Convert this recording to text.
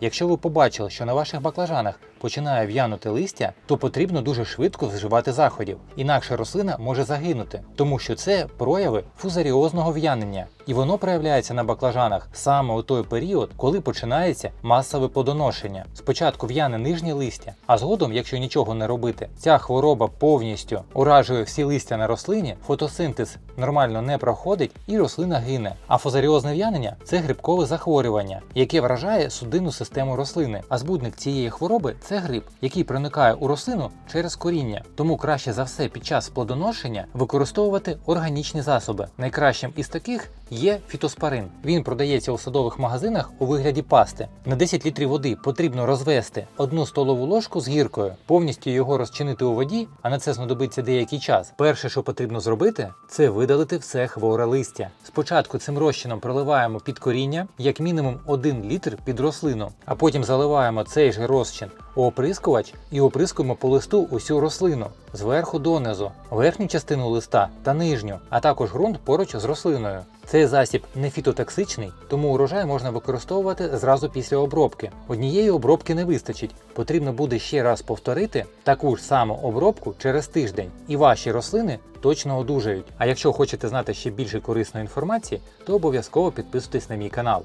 Якщо ви побачили, що на ваших баклажанах починає в'янути листя, то потрібно дуже швидко вживати заходів, інакше рослина може загинути, тому що це прояви фузаріозного в'янення, і воно проявляється на баклажанах саме у той період, коли починається масове плодоношення. Спочатку в'яне нижнє листя, а згодом, якщо нічого не робити, ця хвороба повністю уражує всі листя на рослині, фотосинтез нормально не проходить і рослина гине. А фузаріозне в'янення це грибкове захворювання, яке вражає судинну систему рослини. А збудник цієї хвороби це гриб, який проникає у рослину через коріння. Тому краще за все під час плодоношення використовувати органічні засоби. Найкращим із таких є фітоспарин. Він продається у садових магазинах у вигляді пасти. На 10 літрів води потрібно розвести одну столову ложку з гіркою, повністю його розчинити у воді, а на це знадобиться деякий час. Перше, що потрібно зробити, це видалити все хворе листя. Спочатку цим розчином проливаємо під коріння, як мінімум 1 літр під рослину, а потім заливаємо цей же розчин оприскувач і оприскуємо по листу усю рослину зверху донизу, верхню частину листа та нижню, а також ґрунт поруч з рослиною. Цей засіб не фітотоксичний, тому урожай можна використовувати зразу після обробки. Однієї обробки не вистачить. Потрібно буде ще раз повторити таку ж саму обробку через тиждень, і ваші рослини точно одужають. А якщо хочете знати ще більше корисної інформації, то обов'язково підписуйтесь на мій канал.